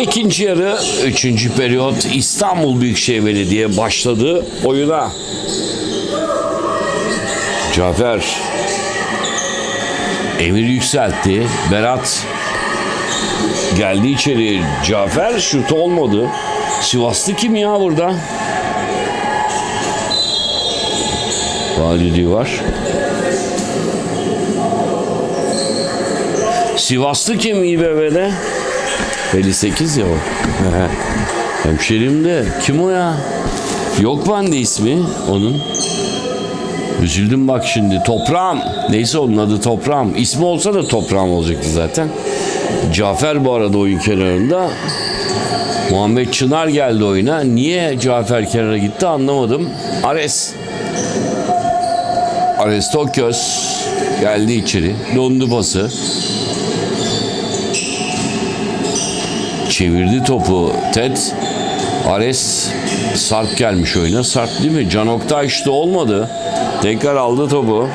İkinci yarı, üçüncü periyot İstanbul Büyükşehir Belediye başladı oyuna. Cafer Emir yükseltti. Berat geldi içeri. Cafer şut olmadı. Sivaslı kim ya burada? Validi var. Sivaslı kim İBB'de? 58 ya o. Hemşerim de. Kim o ya? Yok bende ismi onun. Üzüldüm bak şimdi. Toprağım. Neyse onun adı Toprağım. İsmi olsa da Toprağım olacaktı zaten. Cafer bu arada oyun kenarında. Muhammed Çınar geldi oyuna. Niye Cafer kenara gitti anlamadım. Ares. Ares Tokyöz geldi içeri. Dondu pası. Çevirdi topu Ted. Ares Sarp gelmiş oyuna. Sarp değil mi? Can Oktay işte olmadı. Tekrar aldı topu.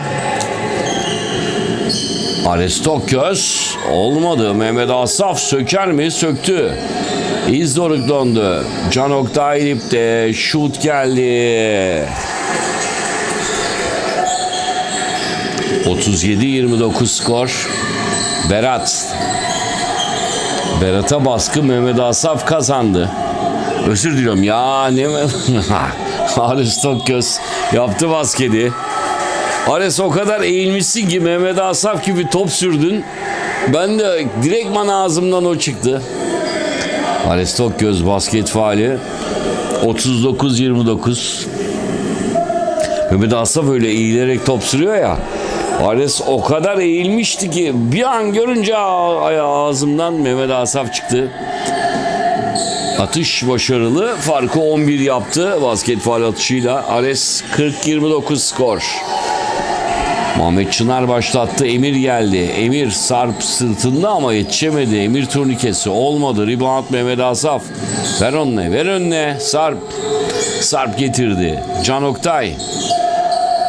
Ares Tokyöz olmadı. Mehmet Asaf söker mi? Söktü. İz Doruk dondu. Can Oktay dipte. Şut geldi. 37-29 skor. Berat Berat'a baskı Mehmet Asaf kazandı. Özür diliyorum ya ne Ares Tokyöz yaptı basketi. Ares o kadar eğilmişsin ki Mehmet Asaf gibi top sürdün. Ben de direktman ağzımdan o çıktı. Ares Tokyöz basket faali 39-29. Mehmet Asaf öyle eğilerek top sürüyor ya. Ares o kadar eğilmişti ki bir an görünce ağzımdan Mehmet Asaf çıktı. Atış başarılı. Farkı 11 yaptı basket faal atışıyla. Ares 40-29 skor. Muhammed Çınar başlattı. Emir geldi. Emir Sarp sırtında ama yetişemedi. Emir turnikesi olmadı. Rebound Mehmet Asaf. Ver önüne, ver önüne. Sarp. Sarp getirdi. Can Oktay.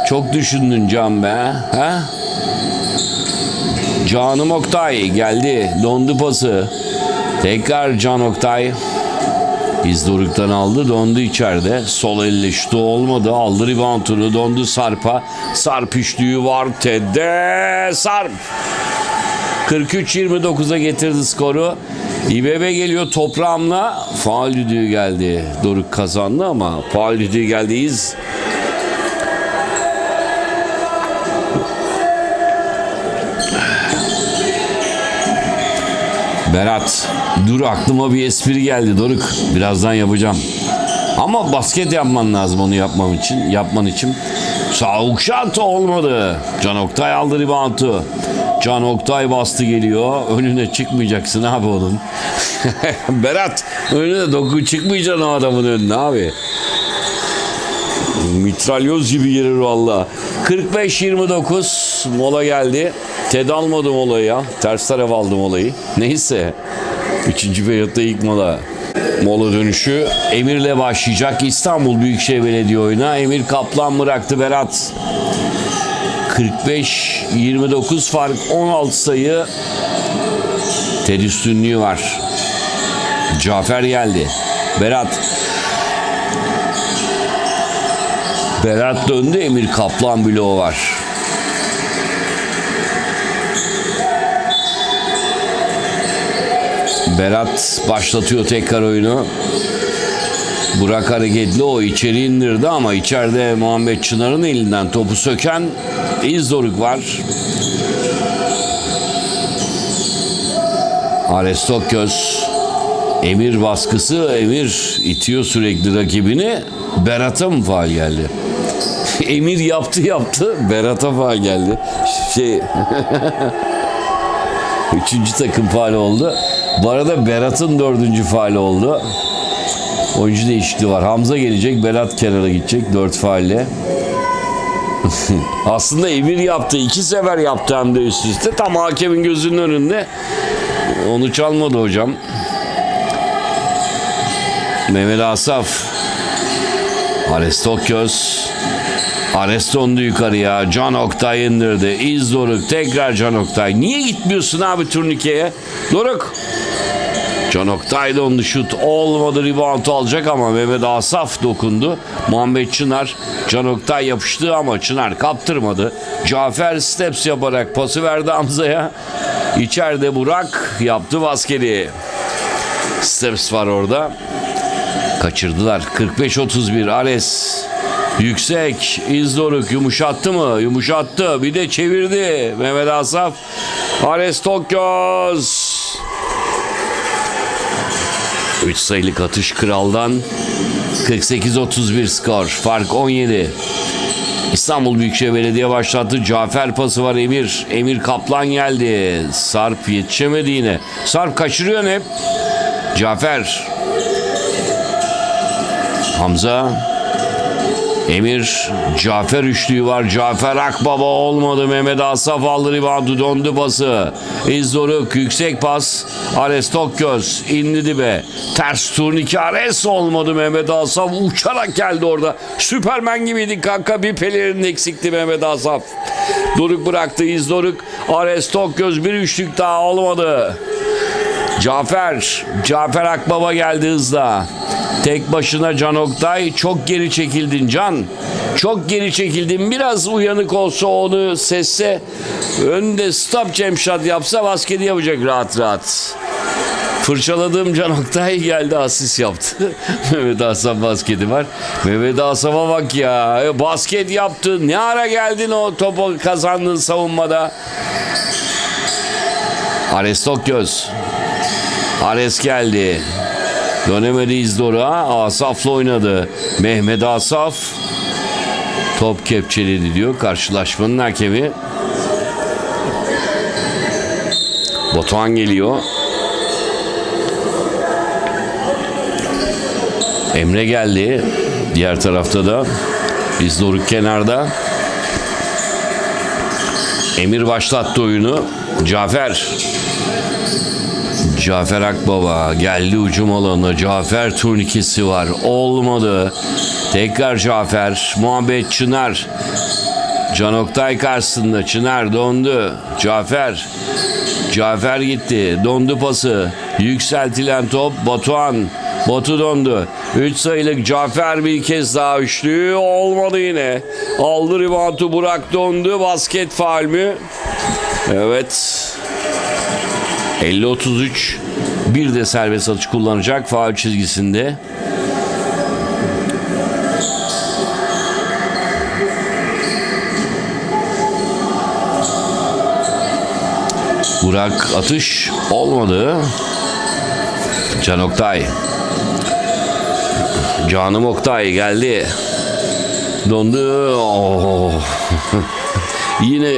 Çok düşündün Can be. He? Canım Oktay geldi. Dondu pası. Tekrar Can Oktay. İzdoruk'tan aldı. Dondu içeride. Sol elle şutu olmadı. Aldı reboundunu. Dondu Sarp'a. Sarp üçlüğü var. Tedde Sarp. 43-29'a getirdi skoru. İBB geliyor toprağımla. Faal düdüğü geldi. Doruk kazandı ama faal düdüğü geldi. İz Berat, dur aklıma bir espri geldi Doruk. Birazdan yapacağım. Ama basket yapman lazım onu yapmam için, yapman için. Sağ şat olmadı. Can Oktay aldı reboundu. Can Oktay bastı geliyor. Önüne çıkmayacaksın abi onun. Berat, önüne doku çıkmayacaksın o adamın önüne abi. Mitralyoz gibi girer valla. 45-29 mola geldi. Ted almadı molayı ya. Ters taraf aldım molayı. Neyse. Üçüncü periyotta ilk mola. Mola dönüşü Emir'le başlayacak. İstanbul Büyükşehir Belediye oyuna. Emir Kaplan bıraktı Berat. 45-29 fark 16 sayı. Ted üstünlüğü var. Cafer geldi. Berat Berat döndü Emir Kaplan bloğu var. Berat başlatıyor tekrar oyunu. Burak hareketli o içeri indirdi ama içeride Muhammed Çınar'ın elinden topu söken İzdoruk var. Ares Emir baskısı Emir itiyor sürekli rakibini. Berat'a mı faal geldi? Emir yaptı yaptı. Berat'a faal geldi. Şey Üçüncü takım faal oldu. Bu arada Berat'ın dördüncü faali oldu. Oyuncu değişikliği var. Hamza gelecek. Berat kenara gidecek. Dört faalle. Aslında Emir yaptı. iki sefer yaptı hem de üst üste. Tam hakemin gözünün önünde. Onu çalmadı hocam. Mehmet Asaf. Ares Tokyöz. Ares dondu yukarıya. Can Oktay indirdi. İz Doruk. Tekrar Can Oktay. Niye gitmiyorsun abi turnikeye? Doruk. Can Oktay dondu şut olmadı rebound alacak ama Mehmet Asaf dokundu. Muhammed Çınar Can Oktay yapıştı ama Çınar kaptırmadı. Cafer steps yaparak pası verdi Hamza'ya. İçeride Burak yaptı basketi. Steps var orada. Kaçırdılar. 45-31 Ares. Yüksek. İzdoruk yumuşattı mı? Yumuşattı. Bir de çevirdi. Mehmet Asaf. Ares Tokyoz. 3 sayılık atış kraldan 48-31 skor. Fark 17. İstanbul Büyükşehir Belediye başlattı. Cafer pası var Emir. Emir Kaplan geldi. Sarp yetişemedi yine. Sarp kaçırıyor hep. Cafer. Hamza. Emir. Cafer üçlüğü var. Cafer Akbaba olmadı. Mehmet Asaf aldı ribandı. Döndü pası. İzdoruk. Yüksek pas. Ares Tokgöz. indi dibe. Ters turnike Ares olmadı. Mehmet Asaf uçarak geldi orada. Süpermen gibiydi kanka. Bir pelerin eksikti Mehmet Asaf. Doruk bıraktı. İzdoruk. Ares Tokgöz bir üçlük daha olmadı. Cafer, Cafer Akbaba geldi hızla. Tek başına Can Oktay çok geri çekildin Can. Çok geri çekildin. Biraz uyanık olsa onu sesse önde stop shot yapsa basketi yapacak rahat rahat. Fırçaladığım Can Oktay geldi asist yaptı. Mehmet Asaf basketi var. Mehmet Asaf'a bak ya. E, Basket yaptı. Ne ara geldin o topu kazandın savunmada. Ares Tokgöz. Ares geldi. Dönemedi İzdor'a. Asaf'la oynadı. Mehmet Asaf. Top kepçeledi diyor. Karşılaşmanın hakemi. Batuhan geliyor. Emre geldi. Diğer tarafta da İzdoruk kenarda. Emir başlattı oyunu. Cafer. Cafer Akbaba geldi ucum alanına. Cafer turnikesi var. Olmadı. Tekrar Cafer. Muhammed Çınar. Can Oktay karşısında. Çınar dondu. Cafer. Cafer gitti. Dondu pası. Yükseltilen top. Batuhan. Batu dondu. 3 sayılık Cafer bir kez daha üçlü. Olmadı yine. Aldı reboundu Burak dondu. Basket faal mü? Evet. 50-33 bir de serbest atış kullanacak faul çizgisinde. Burak atış olmadı. Can Oktay. Canım Oktay geldi. Dondu. Oh. yine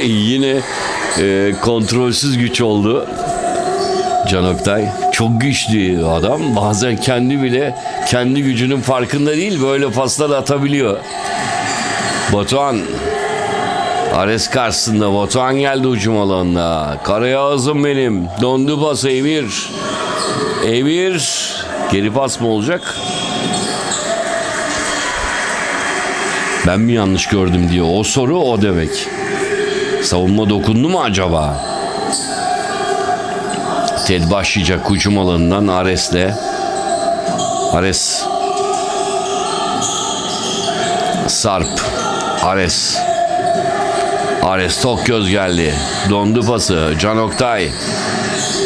yine e, kontrolsüz güç oldu. Can Oktay çok güçlü adam. Bazen kendi bile kendi gücünün farkında değil böyle paslar atabiliyor. Batuhan Ares karşısında Batuhan geldi ucum alanına. Karayağızım benim. Dondu pas Emir. Emir. Geri pas mı olacak? Ben mi yanlış gördüm diyor. O soru o demek. Savunma dokundu mu acaba? Ted başlayacak hücum alanından Ares'le. Ares. Sarp. Ares. Ares tok göz geldi. Dondu pası. Can Oktay.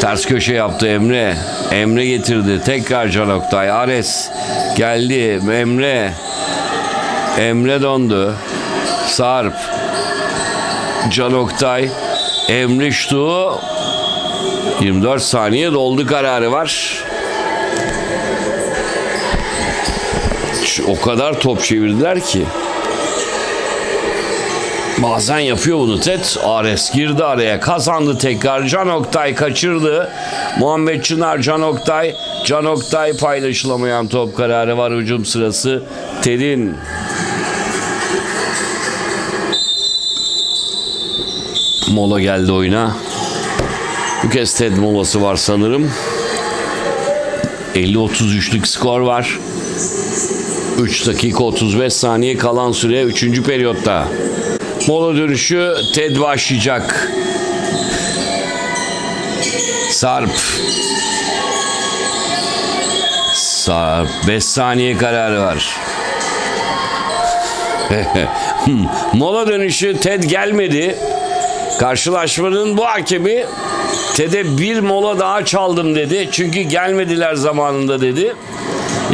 Ters köşe yaptı Emre. Emre getirdi. Tekrar Can Oktay. Ares. Geldi. Emre. Emre dondu. Sarp. Can Oktay. Emre şutu 24 saniye doldu kararı var. O kadar top çevirdiler ki. Bazen yapıyor bunu Ted. Ares girdi araya kazandı tekrar. Can Oktay kaçırdı. Muhammed Çınar Can Oktay. Can Oktay paylaşılamayan top kararı var hücum sırası. Ted'in mola geldi oyuna. Bu kez Ted molası var sanırım. 50-33'lük skor var. 3 dakika 35 saniye kalan süre 3. periyotta. Mola dönüşü Ted başlayacak. Sarp. Sarp. 5 saniye kararı var. Mola dönüşü Ted gelmedi. Karşılaşmanın bu hakemi Ted'e bir mola daha çaldım dedi. Çünkü gelmediler zamanında dedi.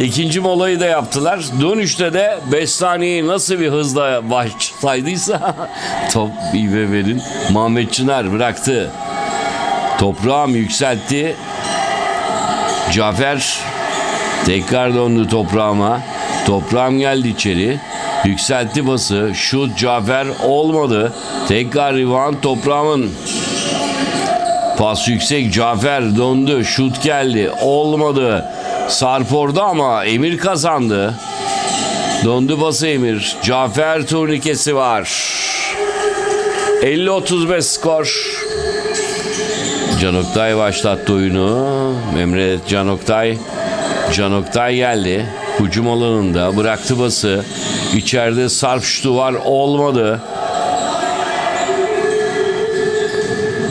İkinci molayı da yaptılar. Dönüşte de 5 saniyeyi nasıl bir hızla başlaydıysa top İBB'nin Muhammed Çınar bıraktı. Toprağım yükseltti. Cafer tekrar döndü toprağıma. Toprağım geldi içeri. Yükseltti bası. Şut Cafer olmadı. Tekrar rebound toprağımın. Pas yüksek Cafer döndü. Şut geldi. Olmadı. Sarp ama Emir kazandı. Döndü bası Emir. Cafer turnikesi var. 50-35 skor. Can Oktay başlattı oyunu. Emre Can Oktay. Can Oktay geldi. Hücum alanında bıraktı bası. İçeride sarp şutu var olmadı.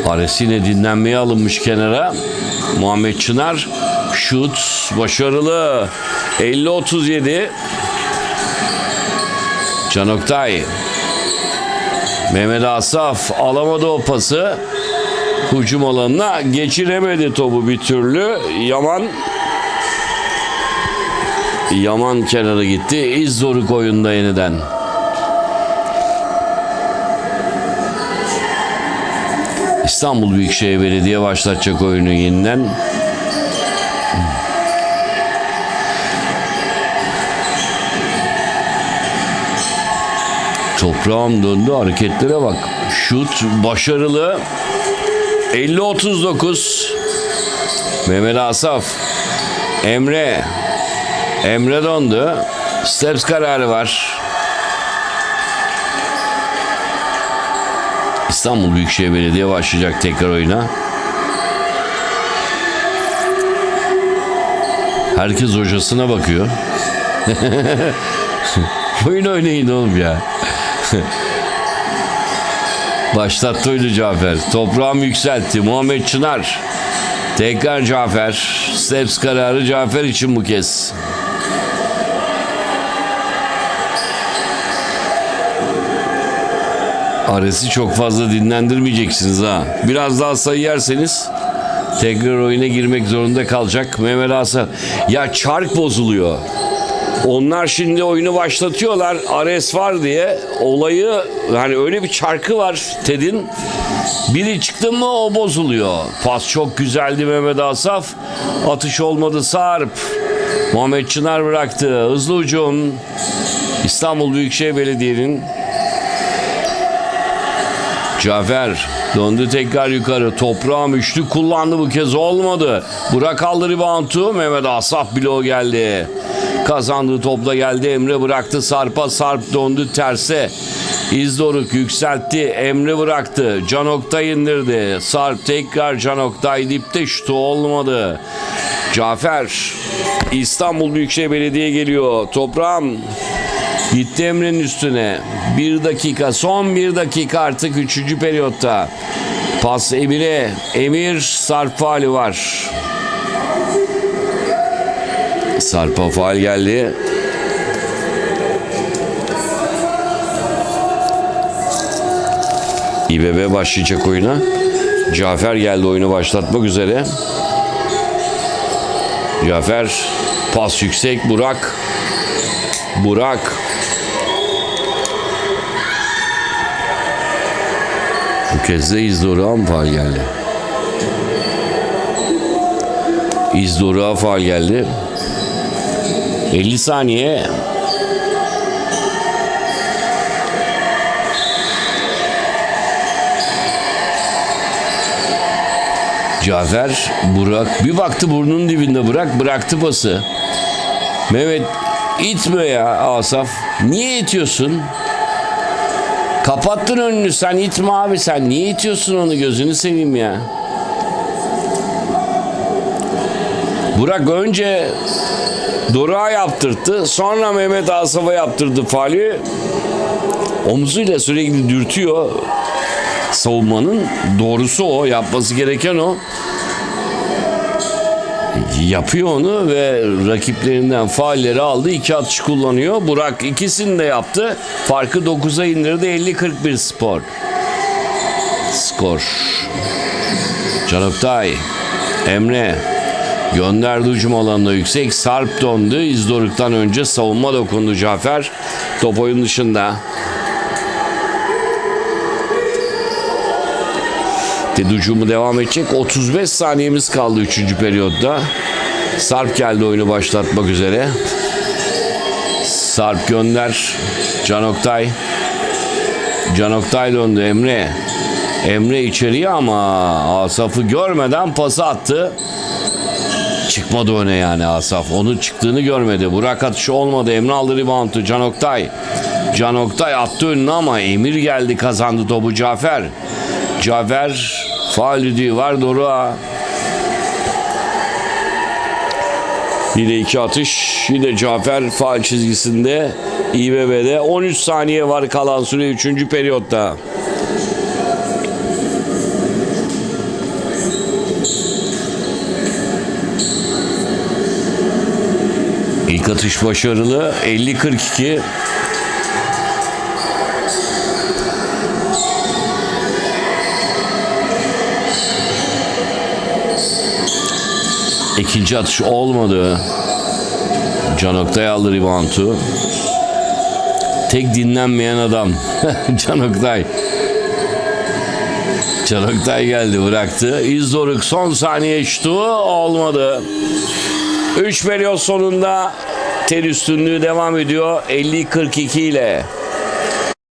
Ares yine dinlenmeye alınmış kenara. Muhammed Çınar şut başarılı. 50-37. Can Oktay. Mehmet Asaf alamadı o pası. Hücum alanına geçiremedi topu bir türlü. Yaman Yaman kenara gitti. İzdoruk oyunda yeniden. İstanbul Büyükşehir Belediye başlatacak oyunu yeniden. Toprağım döndü hareketlere bak. Şut başarılı. 50-39. Mehmet Asaf. Emre. Emre döndü. Steps kararı var. İstanbul Büyükşehir Belediye başlayacak tekrar oyuna. Herkes hocasına bakıyor. Oyun oynayın oğlum ya. Başlattı oyunu Cafer. Toprağım yükseltti. Muhammed Çınar. Tekrar Cafer. Steps kararı Cafer için bu kez. Ares'i çok fazla dinlendirmeyeceksiniz ha. Biraz daha sayı yerseniz tekrar oyuna girmek zorunda kalacak Mehmet Asaf. Ya çark bozuluyor. Onlar şimdi oyunu başlatıyorlar. Ares var diye olayı hani öyle bir çarkı var Ted'in. Biri çıktı mı o bozuluyor. Pas çok güzeldi Mehmet Asaf. Atış olmadı Sarp. Muhammed Çınar bıraktı. Hızlı ucum. İstanbul Büyükşehir Belediye'nin Cafer döndü tekrar yukarı. Toprağım üçlü kullandı bu kez olmadı. Burak aldı reboundu. Mehmet Asaf bloğu geldi. Kazandığı topla geldi. Emre bıraktı Sarp'a. Sarp döndü terse. İzdoruk yükseltti. Emre bıraktı. Can Oktay indirdi. Sarp tekrar Can Oktay dipte şutu olmadı. Cafer İstanbul Büyükşehir Belediye geliyor. Toprağım Gitti Emre'nin üstüne. Bir dakika, son bir dakika artık üçüncü periyotta. Pas Emir'e. Emir Sarp faali var. Sarp'a faal geldi. İBB başlayacak oyuna. Cafer geldi oyunu başlatmak üzere. Cafer pas yüksek Burak. Burak De İzdoruk'a faal geldi. İzdoruk'a faal geldi. 50 saniye. Cafer Burak bir baktı burnunun dibinde Burak bıraktı pası. Mehmet itme ya Asaf. Niye itiyorsun? Kapattın önünü sen itme abi sen. Niye itiyorsun onu gözünü seveyim ya. Burak önce Doruk'a yaptırttı. Sonra Mehmet Asaf'a yaptırdı faali. Omzuyla sürekli dürtüyor. Savunmanın doğrusu o. Yapması gereken o. yapıyor onu ve rakiplerinden faalleri aldı. iki atış kullanıyor. Burak ikisini de yaptı. Farkı 9'a indirdi. 50-41 spor. Skor. Can Oktay. Emre. Gönderdi hücum alanına yüksek. Sarp döndü. İzdoruk'tan önce savunma dokundu Cafer. Top oyun dışında. Dedi hücumu devam edecek. 35 saniyemiz kaldı 3. periyotta. Sarp geldi oyunu başlatmak üzere. Sarp gönder. Can Oktay. Can Oktay döndü Emre. Emre içeriye ama Asaf'ı görmeden pası attı. Çıkmadı öne yani Asaf. Onun çıktığını görmedi. Burak atışı olmadı. Emre aldı reboundu. Can Oktay. Can Oktay attı önüne ama Emir geldi kazandı topu Cafer. Cafer faal düdüğü var Doruk'a. Yine iki atış. Yine Cafer faal çizgisinde. İBB'de 13 saniye var kalan süre 3. periyotta. İlk atış başarılı. 50-42. İkinci atış olmadı. Can Oktay aldı reboundu. Tek dinlenmeyen adam. Can Oktay. Can Oktay geldi bıraktı. İzdoruk son saniye şutu olmadı. 3 periyot sonunda ter üstünlüğü devam ediyor. 50-42 ile.